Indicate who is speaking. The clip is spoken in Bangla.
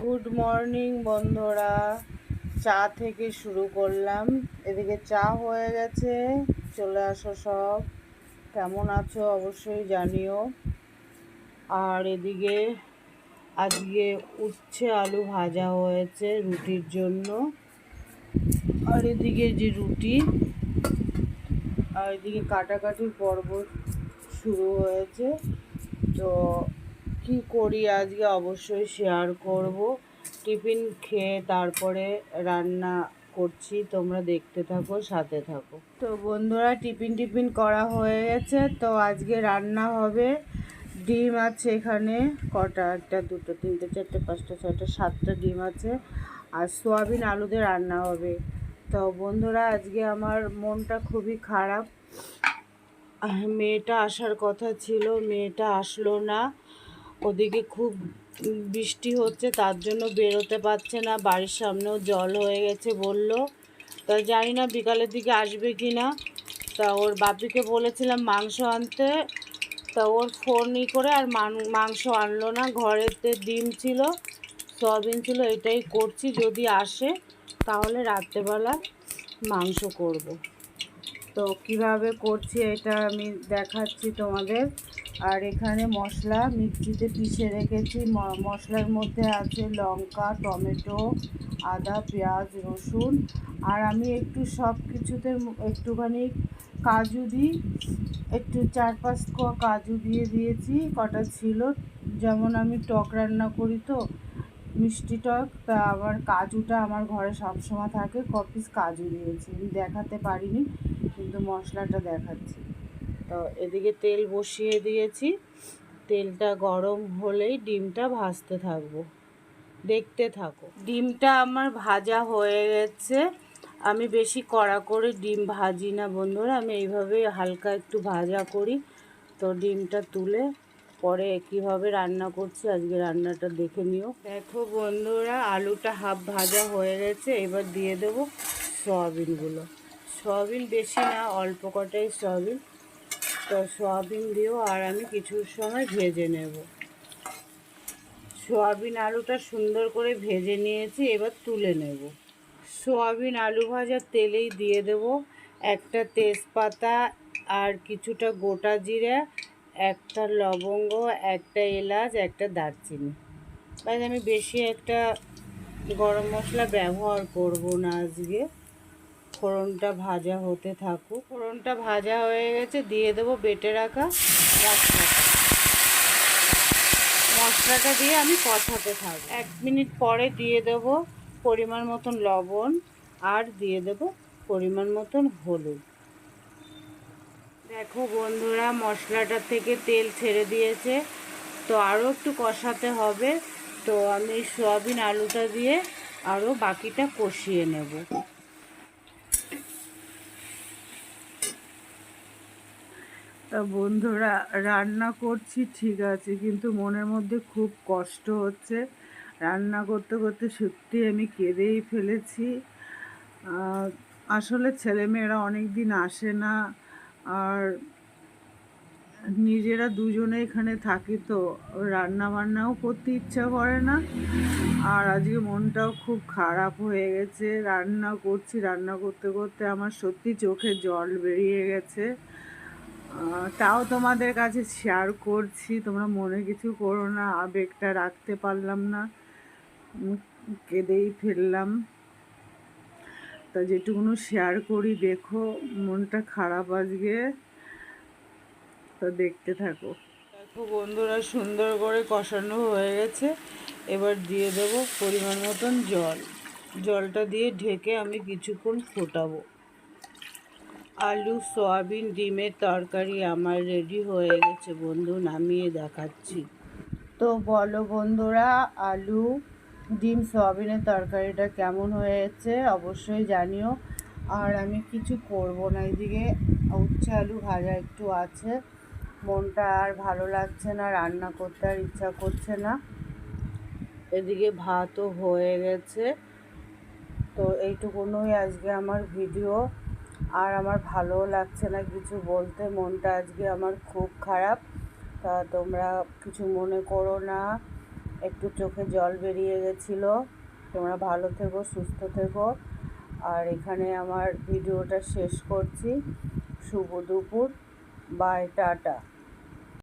Speaker 1: গুড মর্নিং বন্ধুরা। চা থেকে শুরু করলাম। এদিকে চা হয়ে গেছে। চলে আসো সব। কেমন আছো অবশ্যই জানিও। আর এদিকে আজকে উচ্ছে আলু ভাজা হয়েছে রুটির জন্য। আর এদিকে যে রুটি, আর এদিকে কাটাকাটির পর্ব শুরু হয়েছে। তো কি করি আজকে অবশ্যই শেয়ার করব। টিফিন খেয়ে তারপরে রান্না করছি, তোমরা দেখতে থাকো, সাথে থাকো। তো বন্ধুরা, টিফিন টিফিন করা হয়ে গেছে, তো আজকে রান্না হবে। ডিম আছে এখানে, কটা, একটা, দুটো, তিনটে, চারটে, পাঁচটা, ছয়টা, সাতটা ডিম আছে, আর সোয়াবিন আলুতে রান্না হবে। তো বন্ধুরা, আজকে আমার মনটা খুবই খারাপ। মেয়েটা আসার কথা ছিল, মেয়েটা আসলো না। ওদিকে খুব বৃষ্টি হচ্ছে, তার জন্য বেরোতে পারছে না। বাড়ির সামনেও জল হয়ে গেছে বলল। তা জানি না বিকালের দিকে আসবে কি না। তা ওর বাপিকে বলেছিলাম মাংস আনতে। তা ওর ফোন ই করে আর মাংস আনলো না। ঘরেতে ডিম ছিল, সয়াবিন ছিল, এটাই করছি। যদি আসে, তাহলে রাত্রেবেলা মাংস করব। তো কীভাবে করছি এটা আমি দেখাচ্ছি তোমাদের। আর এখানে মশলা মিক্সিতে পিষে রেখেছি। মশলার মধ্যে আছে লঙ্কা, টমেটো, আদা, পেঁয়াজ, রসুন। আর আমি একটু সব কিছুতে একটুখানি কাজু দিই। একটু চার পাঁচ কোয়া কাজু দিয়ে দিয়েছি। কটা ছিল? যেমন আমি টক রান্না করি তো, মিষ্টি টক, তা আবার কাজুটা আমার ঘরে সবসময় থাকে। ক পিস কাজু দিয়েছি। দেখাতে পারিনি, কিন্তু মশলাটা দেখাচ্ছি। তো এদিকে তেল বসিয়ে দিয়েছি। তেলটা গরম হলেই ডিমটা ভাজতে থাকব। দেখতে থাকো। ডিমটা আমার ভাজা হয়ে গেছে। আমি বেশি কড়া করে ডিম ভাজি না বন্ধুরা। আমি এইভাবে হালকা একটু ভাজা করি। তো ডিমটা তুলে পরে কীভাবে রান্না করছি আজকে রান্নাটা দেখে নিও। দেখো বন্ধুরা, আলুটা হাফ ভাজা হয়ে গেছে। এবার দিয়ে দেবো সয়াবিনগুলো। সয়াবিন বেশি না, অল্প কটাই সয়াবিন। সয়াবিন দিও আর আমি কিছু সময় ভেজে নেব। সয়াবিন আলুটা সুন্দর করে ভেজে নিয়েছি, এবার তুলে নেব। সয়াবিন আলু ভাজার তেলেই দিয়ে দেব একটা তেজপাতা আর কিছুটা গোটা জিরা, একটা লবঙ্গ, একটা এলাচ, একটা দারচিনি। তাই আমি বেশি একটা গরম মশলা ব্যবহার করব না আজকে। ফোড়নটা ভাজা হতে থাকুক। ফোড়নটা ভাজা হয়ে গেছে, দিয়ে দেবো বেটে রাখা মশলাটা। মশলাটা দিয়ে আমি কষাতে থাকব। এক মিনিট পরে দিয়ে দেব পরিমাণ মতন লবণ আর দিয়ে দেব পরিমাণ মতন হলুদ। দেখো বন্ধুরা, মশলাটার থেকে তেল ছেড়ে দিয়েছে। তো আরও একটু কষাতে হবে। তো আমি সয়াবিন আলুটা দিয়ে আরও বাকিটা কষিয়ে নেব। বন্ধুরা, রান্না করছি, ঠিক আছে, কিন্তু মনের মধ্যে খুব কষ্ট হচ্ছে। রান্না করতে করতে সত্যি আমি কেঁদেই ফেলেছি। আসলে ছেলেমেয়েরা অনেক দিন আসে না, আর নিজেরা দুজনে এখানে থাকি তো রান্না বান্নাও করতে ইচ্ছা করে না। আর আজকে মনটাও খুব খারাপ হয়ে গেছে। রান্না করছি, রান্না করতে করতে আমার সত্যি চোখে জল বেরিয়ে গেছে। তাও তোমাদের কাছে শেয়ার করছি। তোমরা মনে কিছু করো না, আবেগটা রাখতে পারলাম না। কেঁদেই ফেললাম। তা যেটুকুনো শেয়ার করি, দেখো, মনটা খারাপ আজকে। তো দেখতে থাকো। দেখো বন্ধুরা, সুন্দর করে কষানো হয়ে গেছে। এবার দিয়ে দেবো পরিমাণ মতন জল। জলটা দিয়ে ঢেকে আমি কিছুক্ষণ ফোটাবো। আলু, সয়াবিন, ডিমের তরকারি আমার রেডি হয়ে গেছে বন্ধু, নামিয়ে দেখাচ্ছি। তো বলো বন্ধুরা, আলু, ডিম, সয়াবিনের তরকারিটা কেমন হয়েছে অবশ্যই জানিও। আর আমি কিছু করব না, এদিকে উচ্ছে আলু ভাজা একটু আছে। মনটা আর ভালো লাগছে না, রান্না করতে আর ইচ্ছা করছে না। এদিকে ভাতও হয়ে গেছে। তো এইটুকুনই আজকে আমার ভিডিও আর আমার ভালো লাগছে না কিছু বলতে, মনটা আজকে আমার খুব খারাপ। তা তোমরা কিছু মনে করো না, একটু চোখে জল বেরিয়ে গেছিল। তোমরা ভালো থেকো, সুস্থ থেকো। আর এখানে আমার ভিডিওটা শেষ করছি। শুভ দুপুর, বাই, টাটা।